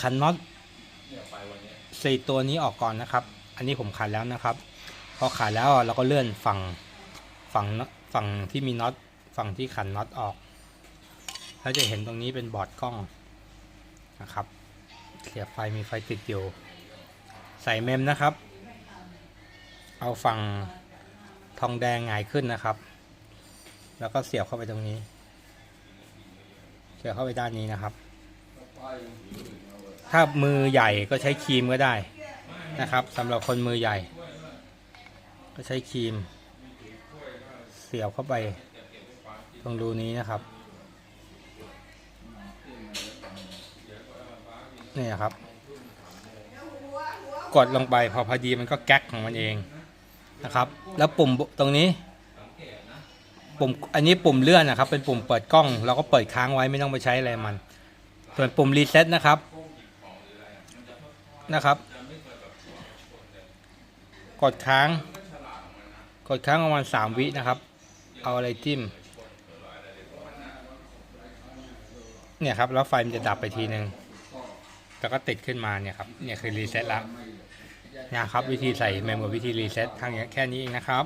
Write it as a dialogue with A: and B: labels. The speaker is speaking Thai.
A: ขันน็อตสี่ตัวนี้ออกก่อนนะครับ อันนี้ผมขันแล้วนะครับ พอขันแล้วเราก็เลื่อนฝั่งฝั่งฝั่งที่มีน็อตฝั่งที่ขันน็อตออกแล้วจะเห็นตรงนี้เป็นบอร์ดกล้องนะครับเสียบไฟมีไฟติดอยู่ใส่เมมนะครับ เอาฝั่งทองแดงหงายขึ้นนะครับ แล้วก็เสียบเข้าไปตรงนี้ เสียบเข้าไปด้านนี้นะครับ ถ้ามือใหญ่ก็ใช้ครีมก็ได้นะครับสำหรับคนมือใหญ่ ก็ใช้ครีม เสียบเข้าไปตรงรูนี้นะครับนี่ครับ กดลงไปพอพอดีมันก็แก๊กของมันเองนะครับ แล้วปุ่มตรงนี้ ปุ่มอันนี้ปุ่มเลื่อนนะครับ เป็นปุ่มเปิดกล้องเราก็เปิดค้างไว้ไม่ต้องไปใช้อะไรมัน ส่วนปุ่มรีเซ็ตนะครับนะครับ กดค้าง กดค้างประมาณสามวินะครับ เอาอะไรจิ้ม เนี่ยครับ แล้วไฟมันจะดับไปทีนึงแล้วก็ติดขึ้นมาเนี่ยครับ เนี่ยคือรีเซ็ตล้วนะครับวิธีใส่เมมกับวิธีรีเซ็ตทางนี้แค่นี้เองนะครับ